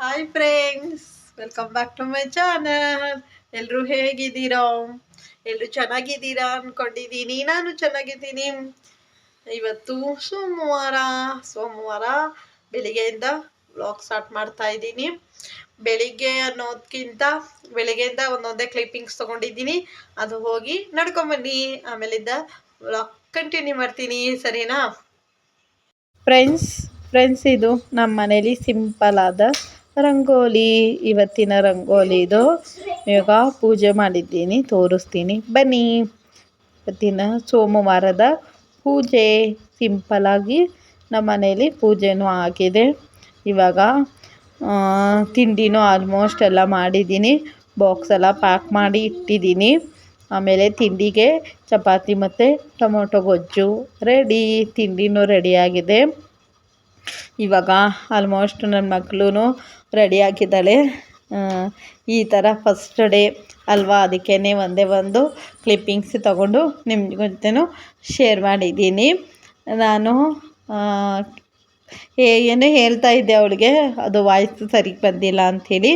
Hi friends welcome back to my channel ಎಲ್ಲರೂ ಹೇಗಿದ್ದೀರಾ? ಎಲ್ಲರೂ ಚೆನ್ನಾಗಿದ್ದೀರಾ ಅಂದ್ಕೊಂಡಿದ್ದೀನಿ ನಾನು ಚೆನ್ನಾಗಿದ್ದೀನಿ. ಇವತ್ತು ಸೋಮವಾರ ಸೋಮವಾರ ಬೆಳಿಗ್ಗೆಯಿಂದ ವ್ಲಾಗ್ ಸ್ಟಾರ್ಟ್ ಮಾಡ್ತಾ ಇದ್ದೀನಿ. ಬೆಳಿಗ್ಗೆ ಅನ್ನೋದಕ್ಕಿಂತ ಬೆಳಿಗ್ಗೆಯಿಂದ ಒಂದೊಂದೇ ಕ್ಲಿಪ್ಪಿಂಗ್ಸ್ ತೊಗೊಂಡಿದ್ದೀನಿ. ಅದು ಹೋಗಿ ನಡ್ಕೊಂಬನ್ನಿ. ಆಮೇಲಿಂದ ವ್ಲಾಗ್ ಕಂಟಿನ್ಯೂ ಮಾಡ್ತೀನಿ. ಸರಿನಾ? ಫ್ರೆಂಡ್ಸ್ ಫ್ರೆಂಡ್ಸ್ ಇದು ನಮ್ಮ ಮನೇಲಿ ಸಿಂಪಲ್ ಆದ ರಂಗೋಲಿ, ಇವತ್ತಿನ ರಂಗೋಲಿ ಇದು ಇವಾಗ ಪೂಜೆ ಮಾಡಿದ್ದೀನಿ, ತೋರಿಸ್ತೀನಿ. ಬನ್ನಿ. ಇವತ್ತಿನ ಸೋಮವಾರದ ಪೂಜೆ. ಸಿಂಪಲಾಗಿ ನಮ್ಮ ಮನೇಲಿ ಪೂಜೆನೂ ಆಗಿದೆ. ಇವಾಗ ತಿಂಡಿನೂ ಆಲ್ಮೋಸ್ಟ್ ಎಲ್ಲ ಮಾಡಿದ್ದೀನಿ. ಬಾಕ್ಸ್ ಎಲ್ಲ ಪ್ಯಾಕ್ ಮಾಡಿ ಇಟ್ಟಿದ್ದೀನಿ. ಆಮೇಲೆ ತಿಂಡಿಗೆ ಚಪಾತಿ ಮತ್ತು ಟೊಮೊಟೊ ಗೊಜ್ಜು ರೆಡಿ ತಿಂಡಿನೂ ರೆಡಿಯಾಗಿದೆ ಇವಾಗ ಆಲ್ಮೋಸ್ಟ್ ನನ್ನ ಮಗಳೂ ರೆಡಿ ಆಗಿದ್ದಾಳೆ ಆ, ಈ ಥರ ಫಸ್ಟ್ ಡೇ ಅಲ್ವಾ? ಅದಕ್ಕೇ ಒಂದೇ ಒಂದು ಕ್ಲಿಪ್ಪಿಂಗ್ಸ್ ತಗೊಂಡು ನಿಮ್ಮ ಜೊತೆನೂ ಶೇರ್ ಮಾಡಿದ್ದೀನಿ. ನಾನು ಏನು ಹೇಳ್ತಾ ಇದ್ದೆ ಅವಳಿಗೆ? ಅದು ವಾಯ್ಸ್ ಸರಿಗೆ ಬಂದಿಲ್ಲ ಅಂಥೇಳಿ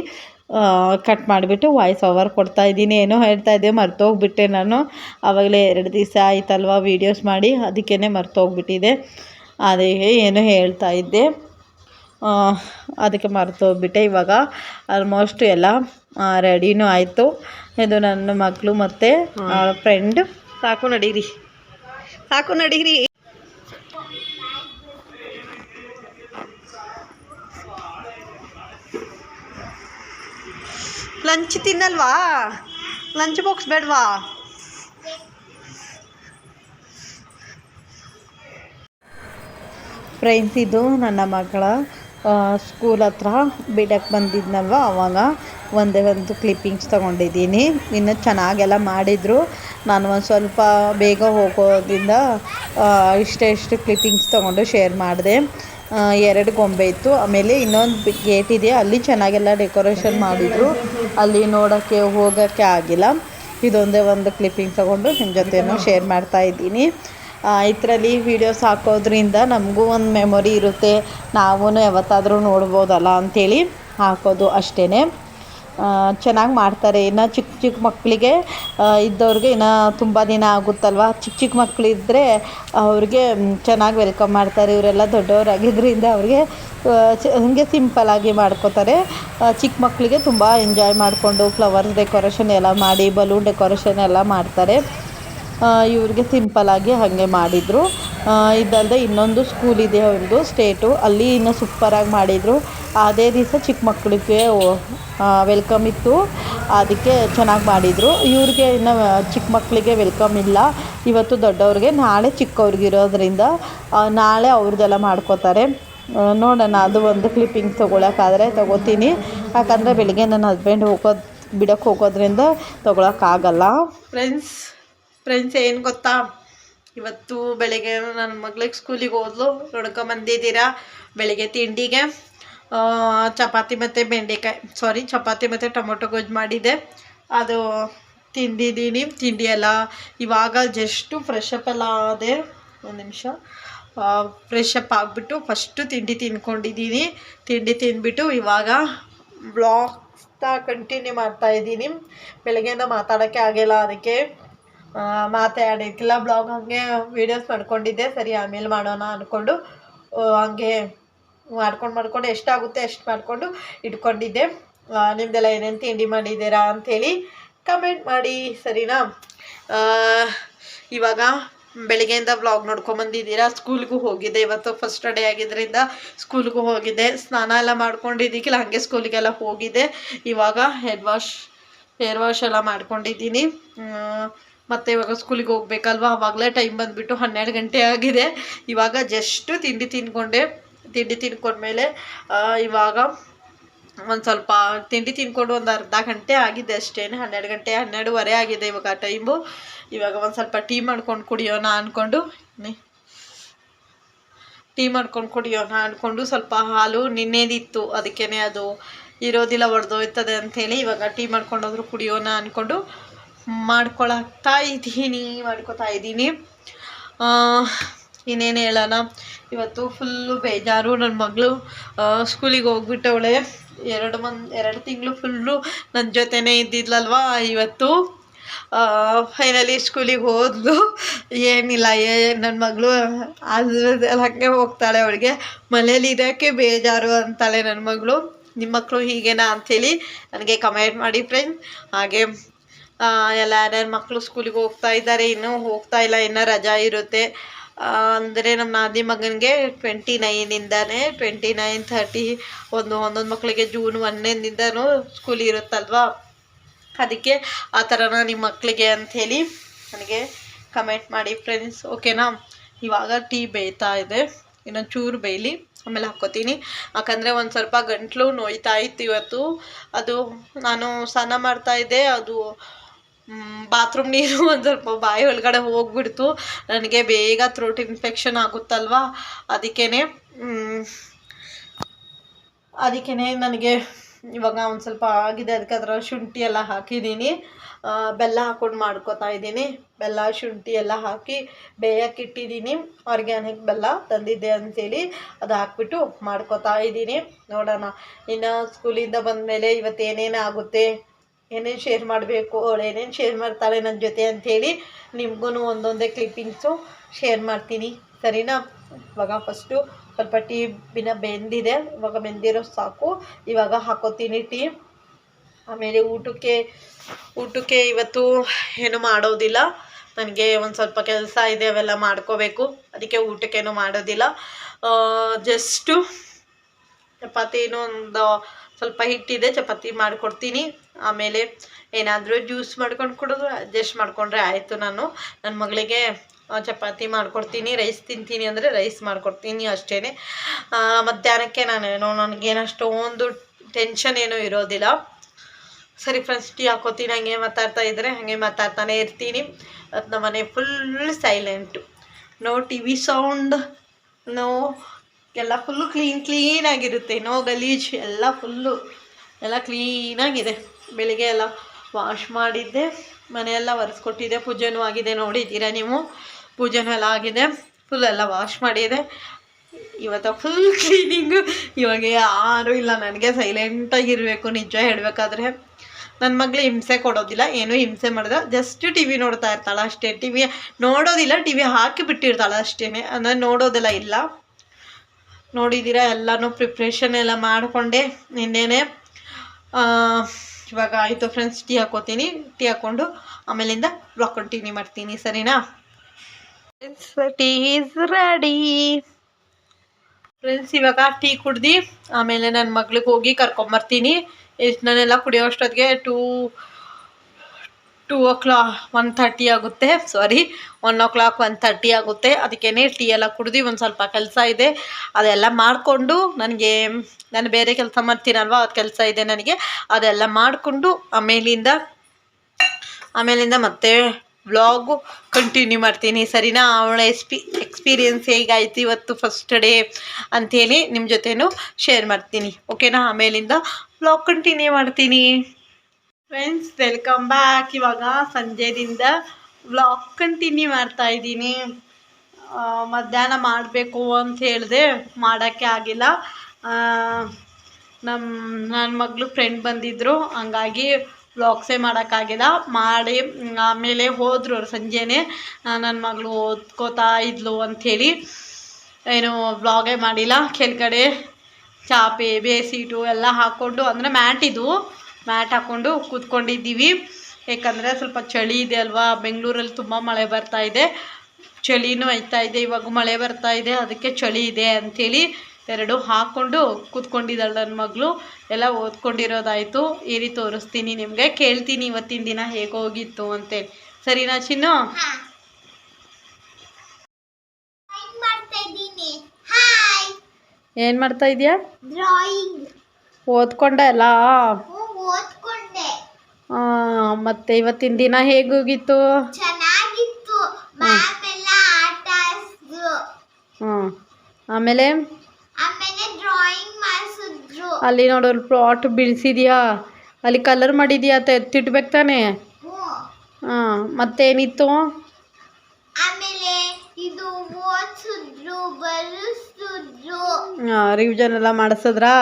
ಕಟ್ ಮಾಡಿಬಿಟ್ಟು ವಾಯ್ಸ್ ಓವರ್ ಕೊಡ್ತಾ ಇದ್ದೀನಿ. ಏನೋ ಹೇಳ್ತಾ ಇದ್ದೆ ಮರ್ತೋಗ್ಬಿಟ್ಟೆ ನಾನು. ಆವಾಗಲೇ ಎರಡು ದಿವಸ ಆಯ್ತಲ್ವ ವೀಡಿಯೋಸ್ ಮಾಡಿ ಅದಕ್ಕೇ ಮರ್ತೋಗ್ಬಿಟ್ಟಿದೆ. ಅದೇ ಏನೋ ಹೇಳ್ತಾ ಇದ್ದೆ. ಅದಕ್ಕೆ ಮರ್ತೋಗ್ಬಿಟ್ಟೆ ಇವಾಗ ಆಲ್ಮೋಸ್ಟ್ ಎಲ್ಲ ರೆಡಿನೂ ಆಯಿತು. ಇದು ನನ್ನ ಮಗಳು ಮತ್ತು ಫ್ರೆಂಡ್ ಸಾಕು ನಡೀರಿ. ಸಾಕು ನಡೀರಿ. ಲಂಚ್ ತಿನ್ನಲ್ವಾ? ಲಂಚ್ ಬಾಕ್ಸ್ ಬೇಡವಾ? ಫ್ರೆಂಡ್ಸ್ ಇದು ನನ್ನ ಮಗಳ ಸ್ಕೂಲ್ ಹತ್ರ ಬಿಡಕ್ಕೆ ಬಂದಿದ್ನಲ್ವ ಆವಾಗ ಒಂದೇ ಒಂದು ಕ್ಲಿಪ್ಪಿಂಗ್ಸ್ ತೊಗೊಂಡಿದ್ದೀನಿ. ಇನ್ನು ಚೆನ್ನಾಗೆಲ್ಲ ಮಾಡಿದರು. ನಾನು ಒಂದು ಸ್ವಲ್ಪ ಬೇಗ ಹೋಗೋದ್ರಿಂದ ಇಷ್ಟೇ ಇಷ್ಟು ಕ್ಲಿಪ್ಪಿಂಗ್ಸ್ ತೊಗೊಂಡು ಶೇರ್ ಮಾಡಿದೆ. ಎರಡು ಗೊಂಬೆ ಇತ್ತು. ಆಮೇಲೆ ಇನ್ನೊಂದು ಗೇಟ್ ಇದೆ. ಅಲ್ಲಿ ಚೆನ್ನಾಗೆಲ್ಲ ಡೆಕೋರೇಷನ್ ಮಾಡಿದರು. ಅಲ್ಲಿ ನೋಡೋಕ್ಕೆ, ಹೋಗೋಕ್ಕೆ ಆಗಿಲ್ಲ. ಇದೊಂದೇ ಒಂದು ಕ್ಲಿಪ್ಪಿಂಗ್ ತೊಗೊಂಡು ನಿಮ್ಮ ಜೊತೆನೂ ಶೇರ್ ಮಾಡ್ತಾ ಇದ್ದೀನಿ. ಇದರಲ್ಲಿ ವೀಡಿಯೋಸ್ ಹಾಕೋದ್ರಿಂದ ನಮಗೂ ಒಂದು ಮೆಮೊರಿ ಇರುತ್ತೆ. ನಾವೂ ಯಾವತ್ತಾದರೂ ನೋಡ್ಬೋದಲ್ಲ ಅಂಥೇಳಿ ಹಾಕೋದು ಅಷ್ಟೇ ಚೆನ್ನಾಗಿ ಮಾಡ್ತಾರೆ. ಇನ್ನು ಚಿಕ್ಕ ಚಿಕ್ಕ ಮಕ್ಕಳಿಗೆ ಇದ್ದವ್ರಿಗೆ ಇನ್ನು ತುಂಬ ದಿನ ಆಗುತ್ತಲ್ವ? ಚಿಕ್ಕ ಚಿಕ್ಕ ಮಕ್ಕಳಿದ್ರೆ ಅವ್ರಿಗೆ ಚೆನ್ನಾಗಿ ವೆಲ್ಕಮ್ ಮಾಡ್ತಾರೆ. ಇವರೆಲ್ಲ ದೊಡ್ಡವರಾಗಿದ್ದರಿಂದ ಅವ್ರಿಗೆ ಹಾಗೆ ಸಿಂಪಲಾಗಿ ಮಾಡ್ಕೋತಾರೆ. ಚಿಕ್ಕ ಮಕ್ಕಳಿಗೆ ತುಂಬ ಎಂಜಾಯ್ ಮಾಡಿಕೊಂಡು ಫ್ಲವರ್ಸ್ ಡೆಕೋರೇಷನ್ ಎಲ್ಲ ಮಾಡಿ ಬಲೂನ್ ಡೆಕೋರೇಷನ್ ಎಲ್ಲ ಮಾಡ್ತಾರೆ. ಇವ್ರಿಗೆ ಸಿಂಪಲಾಗಿ ಹಾಗೆ ಮಾಡಿದರು. ಇದಲ್ಲದೆ ಇನ್ನೊಂದು ಸ್ಕೂಲ್ ಇದೆ ಅವ್ರದ್ದು ಸ್ಟೇಟು ಅಲ್ಲಿ ಇನ್ನೂ ಸೂಪರಾಗಿ ಮಾಡಿದರು. ಅದೇ ದಿವಸ ಚಿಕ್ಕ ಮಕ್ಕಳಿಗೆ ವೆಲ್ಕಮ್ ಇತ್ತು. ಅದಕ್ಕೆ ಚೆನ್ನಾಗಿ ಮಾಡಿದರು. ಇವ್ರಿಗೆ ಇನ್ನು ಚಿಕ್ಕ ಮಕ್ಕಳಿಗೆ ವೆಲ್ಕಮ್ ಇಲ್ಲ. ಇವತ್ತು ದೊಡ್ಡವ್ರಿಗೆ ನಾಳೆ ಚಿಕ್ಕವ್ರಿಗೆ ಇರೋದ್ರಿಂದ ಆ, ನಾಳೆ ಅವ್ರದ್ದೆಲ್ಲ ಮಾಡ್ಕೋತಾರೆ. ನೋಡೋಣ ಅದು ಒಂದು ಕ್ಲಿಪ್ಪಿಂಗ್ ತೊಗೊಳಕ್ಕಾದ್ರೆ ತೊಗೋತೀನಿ. ಯಾಕಂದರೆ ಬೆಳಿಗ್ಗೆ ನನ್ನ ಹಸ್ಬೆಂಡ್ ಹೋಗೋದು ಬಿಡೋಕ್ಕೆ ಹೋಗೋದ್ರಿಂದ ತೊಗೊಳಕ್ಕಾಗಲ್ಲ. ಫ್ರೆಂಡ್ಸ್ ಫ್ರೆಂಡ್ಸ್ ಏನು ಗೊತ್ತಾ? ಇವತ್ತು ಬೆಳಿಗ್ಗೆ ನನ್ನ ಮಗಳಿಗೆ ಸ್ಕೂಲಿಗೆ ಹೋದ್ಲು. ನೋಡ್ಕೊಂಬಂದಿದ್ದೀರಾ? ಬೆಳಿಗ್ಗೆ ತಿಂಡಿಗೆ ಚಪಾತಿ ಮತ್ತು ಬೆಂಡೆಕಾಯಿ ಸಾರಿ ಚಪಾತಿ ಮತ್ತು ಟೊಮೊಟೊ ಗೊಜ್ಜು ಮಾಡಿದೆ ಅದು ತಿಂದಿದ್ದೀನಿ. ತಿಂಡಿ ಎಲ್ಲ ಇವಾಗ ಜಸ್ಟು ಫ್ರೆಶ್ ಅಪ್ ಎಲ್ಲ ಆದೆ. ಒಂದು ನಿಮಿಷ. ಫ್ರೆಶ್ ಅಪ್ ಆಗಿಬಿಟ್ಟು ಫಸ್ಟು ತಿಂಡಿ ತಿನ್ಕೊಂಡಿದ್ದೀನಿ. ತಿಂಡಿ ತಿಂದ್ಬಿಟ್ಟು ಇವಾಗ ಬ್ಲಾಗ್ಸ್ನ ಕಂಟಿನ್ಯೂ ಮಾಡ್ತಾಯಿದ್ದೀನಿ ಬೆಳಗ್ಗೆಯಿಂದ ಮಾತಾಡೋಕ್ಕೆ ಆಗಿಲ್ಲ ಅದಕ್ಕೆ. ಮಾತಾಡೋಕ್ಕಿಲ್ಲ ಬ್ಲಾಗ್ ಹಾಗೆ ವೀಡಿಯೋಸ್ ಮಾಡ್ಕೊಂಡಿದ್ದೆ. ಸರಿ, ಆಮೇಲೆ ಮಾಡೋಣ ಅಂದ್ಕೊಂಡು ಹಂಗೆ ಮಾಡ್ಕೊಂಡು ಮಾಡ್ಕೊಂಡು ಎಷ್ಟಾಗುತ್ತೆ ಎಷ್ಟು ಮಾಡಿಕೊಂಡು ಇಟ್ಕೊಂಡಿದ್ದೆ. ನಿಮ್ದೆಲ್ಲ ಏನೇನು ತಿಂಡಿ ಮಾಡಿದ್ದೀರಾ ಅಂಥೇಳಿ ಕಮೆಂಟ್ ಮಾಡಿ, ಸರಿನಾ? ಇವಾಗ ಬೆಳಗ್ಗೆಯಿಂದ ಬ್ಲಾಗ್ ನೋಡ್ಕೊಂಬಂದಿದ್ದೀರಾ ಸ್ಕೂಲ್ಗೂ ಹೋಗಿದ್ದೆ. ಇವತ್ತು ಫಸ್ಟ್ ಡೇ ಆಗಿದ್ದರಿಂದ ಸ್ಕೂಲ್ಗೂ ಹೋಗಿದ್ದೆ. ಸ್ನಾನ ಎಲ್ಲ ಮಾಡ್ಕೊಂಡಿದ್ದಕ್ಕಿಲ್ಲ ಹಾಗೆ ಸ್ಕೂಲಿಗೆಲ್ಲ ಹೋಗಿದ್ದೆ. ಇವಾಗ ಹೆಡ್ ವಾಶ್ ಹೇರ್ ವಾಶ್ ಎಲ್ಲ ಮಾಡ್ಕೊಂಡಿದ್ದೀನಿ. ಮತ್ತೆ ಇವಾಗ ಸ್ಕೂಲಿಗೆ ಹೋಗ್ಬೇಕಲ್ವಾ? ಅವಾಗಲೇ ಟೈಮ್ ಬಂದುಬಿಟ್ಟು ಹನ್ನೆರಡು ಗಂಟೆ ಆಗಿದೆ. ಇವಾಗ ಜಸ್ಟು ತಿಂಡಿ ತಿನ್ಕೊಂಡೆ. ತಿಂಡಿ ತಿನ್ಕೊಂಡ್ಮೇಲೆ ಆ, ಇವಾಗ ಒಂದು ಸ್ವಲ್ಪ ತಿಂಡಿ ತಿನ್ಕೊಂಡು ಒಂದು ಅರ್ಧ ಗಂಟೆ ಆಗಿದೆ ಅಷ್ಟೇ ಹನ್ನೆರಡು ಗಂಟೆ ಹನ್ನೆರಡುವರೆ ಆಗಿದೆ ಇವಾಗ ಟೈಮು ಇವಾಗ ಒಂದು ಸ್ವಲ್ಪ ಟೀ ಮಾಡ್ಕೊಂಡು ಕುಡಿಯೋಣ ಅಂದ್ಕೊಂಡು ಟೀ ಮಾಡ್ಕೊಂಡು ಕುಡಿಯೋಣ ಅಂದ್ಕೊಂಡು ಸ್ವಲ್ಪ ಹಾಲು ನಿನ್ನೆದಿತ್ತು. ಅದಕ್ಕೇ ಅದು ಇರೋದಿಲ್ಲ ಒಡೆದೋಯ್ತದೆ ಅಂಥೇಳಿ ಇವಾಗ ಟೀ ಮಾಡ್ಕೊಂಡೋದ್ರು ಕುಡಿಯೋಣ ಅಂದ್ಕೊಂಡು ಮಾಡ್ಕೊಳಕ್ತಾ ಇದ್ದೀನಿ, ಮಾಡ್ಕೊತಾ ಇದ್ದೀನಿ. ಇನ್ನೇನು ಹೇಳೋಣ? ಇವತ್ತು ಫುಲ್ಲು ಬೇಜಾರು. ನನ್ನ ಮಗಳು ಸ್ಕೂಲಿಗೆ ಹೋಗ್ಬಿಟ್ಟವಳೆ ಎರಡು ಮನ್, ಎರಡು ತಿಂಗಳು ಫುಲ್ಲು ನನ್ನ ಜೊತೆನೇ ಇದ್ದಿದ್ಲಲ್ವಾ ಇವತ್ತು? ಫೈನಲಿ ಸ್ಕೂಲಿಗೆ ಹೋದ್ಲು. ಏನಿಲ್ಲ, ಏ ನನ್ನ ಮಗಳು ಅದಕ್ಕೆ ಹಾಗೆ ಹೋಗ್ತಾಳೆ ಅವಳಿಗೆ. ಮನೇಲಿ ಇರೋಕ್ಕೆ ಬೇಜಾರು ಅಂತಾಳೆ ನನ್ನ ಮಗಳು. ನಿಮ್ಮ ಮಕ್ಕಳು ಹೀಗೇನಾ ಅಂಥೇಳಿ ನನಗೆ ಕಮೆಂಟ್ ಮಾಡಿ ಫ್ರೆಂಡ್ ಹಾಗೆ ಎಲ್ಲ ಯಾರ್ಯಾರ ಮಕ್ಕಳು ಸ್ಕೂಲಿಗೆ ಹೋಗ್ತಾ ಇದ್ದಾರೆ, ಇನ್ನೂ ಹೋಗ್ತಾ ಇಲ್ಲ, ಇನ್ನೂ ರಜಾ ಇರುತ್ತೆ. ಅಂದರೆ ನಮ್ಮ ನಾದಿ ಮಗನಿಗೆ ಟ್ವೆಂಟಿ ನೈನಿಂದಾನೇ ಟ್ವೆಂಟಿ ನೈನ್ ಥರ್ಟಿ ಒಂದು, ಒಂದೊಂದು ಮಕ್ಕಳಿಗೆ ಜೂನ್ ಒನ್ನಿಂದನೂ ಸ್ಕೂಲ್ ಇರುತ್ತಲ್ವಾ? ಅದಕ್ಕೆ ಆ ಥರನ ನಿಮ್ಮ ಮಕ್ಕಳಿಗೆ ಅಂಥೇಳಿ ನನಗೆ ಕಮೆಂಟ್ ಮಾಡಿ ಫ್ರೆಂಡ್ಸ್ ಓಕೆನಾ ಇವಾಗ ಟೀ ಬೇಯ್ತಾ ಇದೆ. ಇನ್ನೊಂದು ಚೂರು ಬೇಯಲಿ, ಆಮೇಲೆ ಹಾಕ್ಕೋತೀನಿ. ಯಾಕಂದರೆ ಒಂದು ಸ್ವಲ್ಪ ಗಂಟಲು ನೋಯ್ತಾ ಇತ್ತು ಇವತ್ತು. ಅದು ನಾನು ಸ್ನಾನ ಮಾಡ್ತಾ ಇದ್ದೆ, ಅದು ಬಾತ್ರೂಮ್ ನೀರು ಒಂದು ಸ್ವಲ್ಪ ಬಾಯಿ ಒಳಗಡೆ ಹೋಗ್ಬಿಡ್ತು. ನನಗೆ ಬೇಗ ಥ್ರೋಟ್ ಇನ್ಫೆಕ್ಷನ್ ಆಗುತ್ತಲ್ವಾ? ಅದಕ್ಕೇ ಅದಕ್ಕೇ ನನಗೆ ಇವಾಗ ಒಂದು ಸ್ವಲ್ಪ ಆಗಿದೆ. ಅದಕ್ಕೆ ಅದರ ಶುಂಠಿ ಎಲ್ಲ ಹಾಕಿದ್ದೀನಿ. ಬೆಲ್ಲ ಹಾಕೊಂಡು ಮಾಡ್ಕೋತಾ ಇದ್ದೀನಿ. ಬೆಲ್ಲ, ಶುಂಠಿ ಎಲ್ಲ ಹಾಕಿ ಬೇಯಕ್ಕೆ ಇಟ್ಟಿದ್ದೀನಿ. ಆರ್ಗ್ಯಾನಿಕ್ ಬೆಲ್ಲ ತಂದಿದ್ದೆ ಅಂತೇಳಿ ಅದು ಹಾಕ್ಬಿಟ್ಟು ಮಾಡ್ಕೋತಾ ಇದ್ದೀನಿ. ನೋಡೋಣ. ಇನ್ನು ಸ್ಕೂಲಿಂದ ಬಂದಮೇಲೆ ಇವತ್ತು ಏನೇನು ಆಗುತ್ತೆ? ಏನೇನು ಶೇರ್ ಮಾಡಬೇಕು, ಅವಳು ಏನೇನು ಶೇರ್ ಮಾಡ್ತಾಳೆ ನನ್ನ ಜೊತೆ ಅಂಥೇಳಿ ನಿಮಗೂ ಒಂದೊಂದೇ ಕ್ಲಿಪ್ಪಿಂಗ್ಸು ಶೇರ್ ಮಾಡ್ತೀನಿ. ಸರಿನಾ? ಇವಾಗ ಫಸ್ಟು ಸ್ವಲ್ಪ ಟೀ ಬಿನ ಬೆಂದಿದೆ. ಇವಾಗ ಬೆಂದಿರೋ ಸಾಕು. ಇವಾಗ ಹಾಕೋತೀನಿ ಟೀ ಆಮೇಲೆ ಊಟಕ್ಕೆ ಊಟಕ್ಕೆ ಇವತ್ತು ಏನು ಮಾಡೋದಿಲ್ಲ. ನನಗೆ ಒಂದು ಸ್ವಲ್ಪ ಕೆಲಸ ಇದೆ, ಅವೆಲ್ಲ ಮಾಡ್ಕೋಬೇಕು. ಅದಕ್ಕೆ ಊಟಕ್ಕೇನು ಮಾಡೋದಿಲ್ಲ. ಜಸ್ಟು ಚಪಾತಿನೂ ಒಂದು ಸ್ವಲ್ಪ ಹಿಟ್ಟಿದೆ, ಚಪಾತಿ ಮಾಡಿಕೊಡ್ತೀನಿ. ಆಮೇಲೆ ಏನಾದರೂ ಜ್ಯೂಸ್ ಮಾಡ್ಕೊಂಡು ಕೊಡೋದು ಅಡ್ಜಸ್ಟ್ ಮಾಡಿಕೊಂಡ್ರೆ ಆಯಿತು ನಾನು. ನನ್ನ ಮಗಳಿಗೆ ಚಪಾತಿ ಮಾಡಿಕೊಡ್ತೀನಿ, ರೈಸ್ ತಿಂತೀನಿ ಅಂದರೆ ರೈಸ್ ಮಾಡ್ಕೊಡ್ತೀನಿ ಅಷ್ಟೇ ಮಧ್ಯಾಹ್ನಕ್ಕೆ ನಾನೇನೋ ನನಗೇನು ಅಷ್ಟೊಂದು ಟೆನ್ಷನ್ ಏನೂ ಇರೋದಿಲ್ಲ. ಸರಿ ಫ್ರೆಂಡ್ಸ್ ಟೀ ಹಾಕೋತೀನಿ. ಹಂಗೆ ಮಾತಾಡ್ತಾ ಇದ್ದರೆ ಹಾಗೆ ಮಾತಾಡ್ತಾನೆ ಇರ್ತೀನಿ. ಅದು ನಮ್ಮ ಮನೆ full silent no T sound no ಎಲ್ಲ ಫುಲ್ಲು ಕ್ಲೀನ್ ಕ್ಲೀನಾಗಿರುತ್ತೆ ನೋ ಗಲೀಜ್, ಎಲ್ಲ ಫುಲ್ಲು ಎಲ್ಲ ಕ್ಲೀನಾಗಿದೆ ಬೆಳಿಗ್ಗೆ ಎಲ್ಲ ವಾಶ್ ಮಾಡಿದ್ದೆ. ಮನೆಯೆಲ್ಲ ಒರೆಸ್ಕೊಟ್ಟಿದ್ದೆ ಪೂಜೆನೂ ಆಗಿದೆ ನೋಡಿದ್ದೀರಾ ನೀವು? ಪೂಜೆನೂ ಎಲ್ಲ ಆಗಿದೆ. ಫುಲ್ ಎಲ್ಲ ವಾಶ್ ಮಾಡಿದೆ. ಇವತ್ತು ಫುಲ್ ಕ್ಲೀನಿಂಗು ಇವಾಗ ಯಾರೂ ಇಲ್ಲ. ನನಗೆ ಸೈಲೆಂಟಾಗಿರಬೇಕು ನಿಜ ಹೇಳಬೇಕಾದ್ರೆ. ನನ್ನ ಮಗಳು ಹಿಂಸೆ ಕೊಡೋದಿಲ್ಲ. ಏನೂ ಹಿಂಸೆ ಮಾಡಿದ ಜಸ್ಟ್ ಟಿ ವಿ ನೋಡ್ತಾ ಇರ್ತಾಳೆ ಅಷ್ಟೇ. ಟಿ ವಿ ನೋಡೋದಿಲ್ಲ. ಟಿ ವಿ ಹಾಕಿ ಬಿಟ್ಟಿರ್ತಾಳೆ ಅಷ್ಟೇ ಅಂದರೆ ನೋಡೋದೆಲ್ಲ ಇಲ್ಲ. ನೋಡಿದ್ದೀರಾ ಎಲ್ಲನೂ ಪ್ರಿಪ್ರೇಷನ್ ಎಲ್ಲ ಮಾಡಿಕೊಂಡೆ. ನಿನ್ನೆನೆ ಇವಾಗ ಆಯಿತು ಫ್ರೆಂಡ್ಸ್ ಟೀ ಹಾಕೋತೀನಿ. ಟೀ ಹಾಕ್ಕೊಂಡು ಆಮೇಲಿಂದ ಬ್ಲಾಗ್ ಕಂಟಿನ್ಯೂ ಮಾಡ್ತೀನಿ, ಸರಿನಾ? ಟೀ ಈಸ್ ರೆಡಿ ಫ್ರೆಂಡ್ಸ್ ಇವಾಗ ಟೀ ಕುಡ್ದು ಆಮೇಲೆ ನನ್ನ ಮಗಳಿಗೆ ಹೋಗಿ ಕರ್ಕೊಂಬರ್ತೀನಿ. ಎಷ್ಟು ನಾನೆಲ್ಲ ಕುಡಿಯೋ ಅಷ್ಟೊತ್ತಿಗೆ two two o'clock one thirty ಆಗುತ್ತೆ. Sorry one o'clock one thirty ಆಗುತ್ತೆ. ಅದಕ್ಕೇ ಟೀ ಎಲ್ಲ ಕುಡ್ದು ಒಂದು ಸ್ವಲ್ಪ ಕೆಲಸ ಇದೆ. ಅದೆಲ್ಲ ಮಾಡಿಕೊಂಡು ನನಗೆ, ನಾನು ಬೇರೆ ಕೆಲಸ ಮಾಡ್ತೀನಲ್ವ? ಅದು ಕೆಲಸ ಇದೆ ನನಗೆ. ಅದೆಲ್ಲ ಮಾಡಿಕೊಂಡು ಆಮೇಲಿಂದ ಆಮೇಲಿಂದ ಮತ್ತೆ ವ್ಲಾಗು ಕಂಟಿನ್ಯೂ ಮಾಡ್ತೀನಿ. ಸರಿನಾ? ಅವಳ ಎಕ್ಸ್ಪಿ ಎಕ್ಸ್ಪೀರಿಯನ್ಸ್ ಹೇಗಾಯ್ತು ಇವತ್ತು ಫಸ್ಟ್ ಡೇ ಅಂಥೇಳಿ ನಿಮ್ಮ ಜೊತೆನೂ ಶೇರ್ ಮಾಡ್ತೀನಿ. ಓಕೆನಾ ಆಮೇಲಿಂದ ವ್ಲಾಗ್ ಕಂಟಿನ್ಯೂ ಮಾಡ್ತೀನಿ. ಫ್ರೆಂಡ್ಸ್ ವೆಲ್ಕಮ್ ಬ್ಯಾಕ್ ಇವಾಗ ಸಂಜೆದಿಂದ ವ್ಲಾಗ್ ಕಂಟಿನ್ಯೂ ಮಾಡ್ತಾ ಇದ್ದೀನಿ. ಮಧ್ಯಾಹ್ನ ಮಾಡಬೇಕು ಅಂತ ಹೇಳಿದೆ. ಮಾಡೋಕ್ಕೆ ಆಗಿಲ್ಲ. ನಮ್ಮ ನನ್ನ ಮಗಳು ಫ್ರೆಂಡ್ ಬಂದಿದ್ದರು ಹಂಗಾಗಿ ವ್ಲಾಗ್ಸೇ ಮಾಡೋಕ್ಕಾಗಿಲ್ಲ ಮಾಡಿ, ಆಮೇಲೆ ಹೋದರು ಸಂಜೆನೇ. ನನ್ನ ಮಗಳು ಓದ್ಕೋತಾ ಇದ್ಲು ಅಂಥೇಳಿ ಏನು ವ್ಲಾಗೇ ಮಾಡಿಲ್ಲ. ಕೆಳಗಡೆ ಚಾಪೆ ಬೇಸೀಟು ಎಲ್ಲ ಹಾಕ್ಕೊಂಡು, ಅಂದರೆ ಮ್ಯಾಟ್ ಇದು ಮ್ಯಾಟ್ ಹಾಕ್ಕೊಂಡು ಕೂತ್ಕೊಂಡಿದ್ದೀವಿ. ಯಾಕಂದರೆ ಸ್ವಲ್ಪ ಚಳಿ ಇದೆ ಅಲ್ವಾ? ಬೆಂಗಳೂರಲ್ಲಿ ತುಂಬ ಮಳೆ ಬರ್ತಾ ಇದೆ. ಚಳಿನೂ ಆಯ್ತಾ ಇದೆ. ಇವಾಗ ಮಳೆ ಬರ್ತಾ ಇದೆ. ಅದಕ್ಕೆ ಚಳಿ ಇದೆ ಅಂಥೇಳಿ ಎರಡು ಹಾಕ್ಕೊಂಡು ಕೂತ್ಕೊಂಡಿದ್ದಾಳೆ ನನ್ನ ಮಗಳು. ಎಲ್ಲ ಓದ್ಕೊಂಡಿರೋದಾಯಿತು. ಈ ರೀತಿ ತೋರಿಸ್ತೀನಿ ನಿಮಗೆ. ಕೇಳ್ತೀನಿ ಇವತ್ತಿನ ದಿನ ಹೇಗೆ ಹೋಗಿತ್ತು ಅಂತೇಳಿ. ಸರಿನಾ ಚಿನ್ನು? ಏನ್ ಮಾಡ್ತಾ ಇದೀಯ? ಓದ್ಕೊಂಡ ಎಲ್ಲ ಓದ್ಕೊಂಡೆ. ಮತ್ತೆ ಇವತ್ತಿನ ದಿನ ಹೇಗೋಗಿತ್ತು? ಚೆನ್ನಾಗಿತ್ತು. ಮ್ಯಾಮ್ ಎಲ್ಲ ಆಟ ಆಡಿಸಿದ್ರು. ಹ್ಞೂ ಆಮೇಲೆ? ಆಮೇಲೆ ಡ್ರಾಯಿಂಗ್ ಮಾಡಿಸಿದ್ರು. ಅಲ್ಲಿ ನೋಡು ಪ್ಲಾಟ್ ಬಿಡಿಸಿದ್ಯಾ ಅಲ್ಲಿ ಕಲರ್ ಮಾಡಿದ್ಯಾ ಅಂತ ತಾನೆ? ಹಾಂ ಮತ್ತೇನಿತ್ತು? ಆಮೇಲೆ ಇದು ಓದಿಸಿದ್ರು ಬರೆಸಿದ್ರು ರಿವಿಷನ್ ಎಲ್ಲ ಮಾಡಿಸಿದ್ರಾ?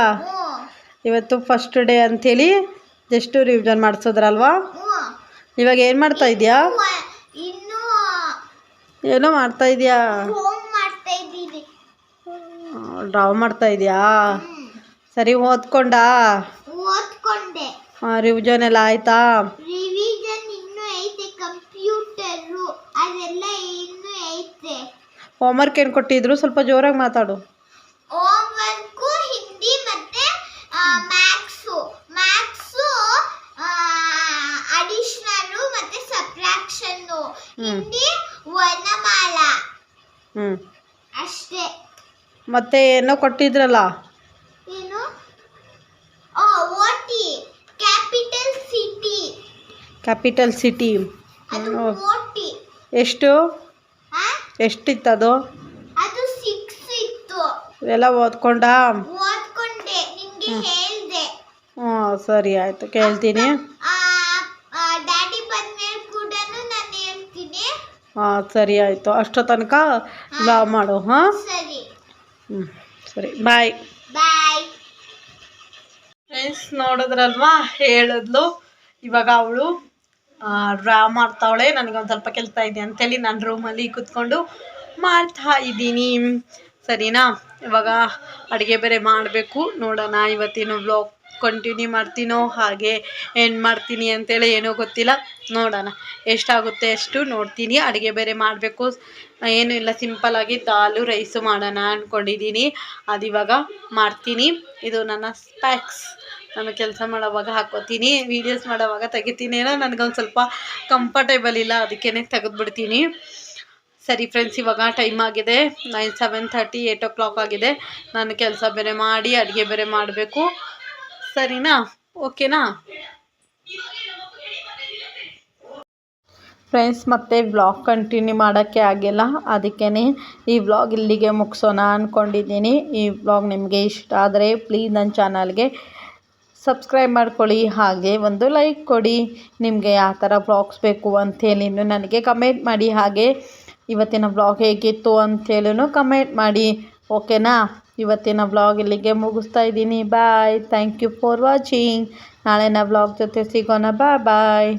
ಇವತ್ತು ಫಸ್ಟ್ ಡೇ ಅಂಥೇಳಿ ಜಸ್ಟ್ ರಿವಿಷನ್ ಮಾಡಿಸೋದ್ರಲ್ವಾ? ಇವಾಗ ಏನು ಮಾಡ್ತಾ ಇದೆಯಾ? ಏನೋ ಮಾಡ್ತಾ ಇದೆಯಾ? ಮಾಡ್ತಾ ಡ್ರಾ ಮಾಡ್ತಾ ಇದೆಯಾ? ಸರಿ ಓದ್ಕೊಂಡಾ? ಓದ್ಕೊಂಡೆ. ರಿವಿಷನ್ ಎಲ್ಲ ಆಯ್ತಾ? ಹೋಮ್ವರ್ಕ್ ಏನು ಕೊಟ್ಟಿದ್ರು? ಸ್ವಲ್ಪ ಜೋರಾಗಿ ಮಾತಾಡು ಹೋಮ್ ವರ್ಕು ಹಿಂದಿ ಮತ್ತೆ ಮ್ಯಾಕ್ಸು ಮ್ಯಾಕ್ಸು ಅಡಿಷನಲ್ಲು ಮತ್ತೆ ಸಬ್ಟ್ರಾಕ್ಷನ್ನು ಹ್ಮ್. ಹಿಂದಿ ವರ್ಣಮಾಲ ಹ್ಞೂ ಅಷ್ಟೇ ಮತ್ತೆ ಏನೋ ಕೊಟ್ಟಿದ್ರಲ್ಲ? ಏನು? OT capital city capital city ಅದು ಓಟಿ ಎಷ್ಟು? ಎಷ್ಟಿತ್ತದು ಅದು? ಇತ್ತು. ಎಲ್ಲ ಓದ್ಕೊಂಡ? ಓದ್ಕೊಂಡೆ. ನಿಂಗೆ ಹೇಳ್ದೆ. ಹ್ಞೂ ಸರಿ ಆಯಿತು. ಕೇಳ್ತೀನಿ. ಡ್ಯಾಡಿ ಬಂದ್ಮೇಲೆ ಕೂಡ ನಾನು ಹೇಳ್ತೀನಿ. ಹಾಂ ಸರಿ ಆಯಿತು. ಅಷ್ಟೋ ತನಕ ಡ್ರಾ ಮಾಡು ಹಾಂ? ಹ್ಞೂ ಸರಿ ಬಾಯ್ ಬಾಯ್ ಫ್ರೆಂಡ್ಸ್ ನೋಡಿದ್ರಲ್ವಾ? ಹೇಳಿದ್ಲು. ಇವಾಗ ಅವಳು ಡ್ರಾ ಮಾಡ್ತಾವಳೆ. ನನಗೊಂದು ಸ್ವಲ್ಪ ಕೆಲಸ ಇದೆ ಅಂತೇಳಿ ನಾನು ರೂಮಲ್ಲಿ ಕೂತ್ಕೊಂಡು ಮಾಡ್ತಾ ಇದ್ದೀನಿ. ಸರಿನಾ? ಇವಾಗ ಅಡುಗೆ ಬೇರೆ ಮಾಡಬೇಕು. ನೋಡೋಣ ಇವತ್ತಿನ ಬ್ಲಾಗ್ ಕಂಟಿನ್ಯೂ ಮಾಡ್ತೀನೋ, ಹಾಗೆ ಏನು ಮಾಡ್ತೀನಿ ಅಂತೇಳಿ ಏನೋ ಗೊತ್ತಿಲ್ಲ. ನೋಡೋಣ. ಎಷ್ಟಾಗುತ್ತೆ ಅಷ್ಟು ನೋಡ್ತೀನಿ. ಅಡುಗೆ ಬೇರೆ ಮಾಡಬೇಕು. ಏನೂ ಇಲ್ಲ ಸಿಂಪಲಾಗಿ ದಾಲು ರೈಸು ಮಾಡೋಣ ಅಂದ್ಕೊಂಡಿದ್ದೀನಿ ಅದು ಇವಾಗ ಮಾಡ್ತೀನಿ. ಇದು ನನ್ನ ಸ್ಪ್ಯಾಕ್ಸ್ ನಾನು ಕೆಲಸ ಮಾಡೋವಾಗ ಹಾಕೋತೀನಿ ವೀಡಿಯೋಸ್ ಮಾಡೋವಾಗ ತೆಗಿತೀನಿ. ಏನೋ ನನಗೊಂದು ಸ್ವಲ್ಪ ಕಂಫರ್ಟೇಬಲ್ ಇಲ್ಲ. ಅದಕ್ಕೇ ತೆಗೆದ್ಬಿಡ್ತೀನಿ. ಸರಿ ಫ್ರೆಂಡ್ಸ್ ಇವಾಗ ಟೈಮ್ ಆಗಿದೆ. Nine seven thirty eight o'clock ಆಗಿದೆ. ನಾನು ಕೆಲಸ ಬೇರೆ ಮಾಡಿ, ಅಡುಗೆ ಬೇರೆ ಮಾಡಬೇಕು. ಸರಿನಾ? ಓಕೆನಾ ಫ್ರೆಂಡ್ಸ್ ಮತ್ತೆ ವ್ಲಾಗ್ ಕಂಟಿನ್ಯೂ ಮಾಡೋಕ್ಕೆ ಆಗಿಲ್ಲ. ಅದಕ್ಕೇ ಈ ವ್ಲಾಗ್ ಇಲ್ಲಿಗೆ ಮುಗಿಸೋಣ ಅಂದ್ಕೊಂಡಿದ್ದೀನಿ ಈ ವ್ಲಾಗ್ ನಿಮಗೆ ಇಷ್ಟ ಆದರೆ ಪ್ಲೀಸ್ ನನ್ನ ಚಾನಲ್ಗೆ ಸಬ್ಸ್ಕ್ರೈಬ್ ಮಾಡ್ಕೊಳ್ಳಿ. ಹಾಗೆ ಒಂದು ಲೈಕ್ ಕೊಡಿ. ನಿಮಗೆ ಯಾವ ಥರ ಬ್ಲಾಗ್ಸ್ ಬೇಕು ಅಂಥೇಳಿ ನನಗೆ ಕಮೆಂಟ್ ಮಾಡಿ. ಹಾಗೆ ಇವತ್ತಿನ ವ್ಲಾಗ್ ಹೇಗಿತ್ತು ಅಂಥೇಳಿನೂ ಕಮೆಂಟ್ ಮಾಡಿ ಓಕೆನಾ ಇವತ್ತಿನ ವ್ಲಾಗ್ ಇಲ್ಲಿಗೆ ಮುಗಿಸ್ತಾ ಇದ್ದೀನಿ. Bye thank you for watching ನಾಳೆನ vlog ಜೊತೆ ಸಿಗೋಣ. ಬಾಯ್ ಬಾಯ್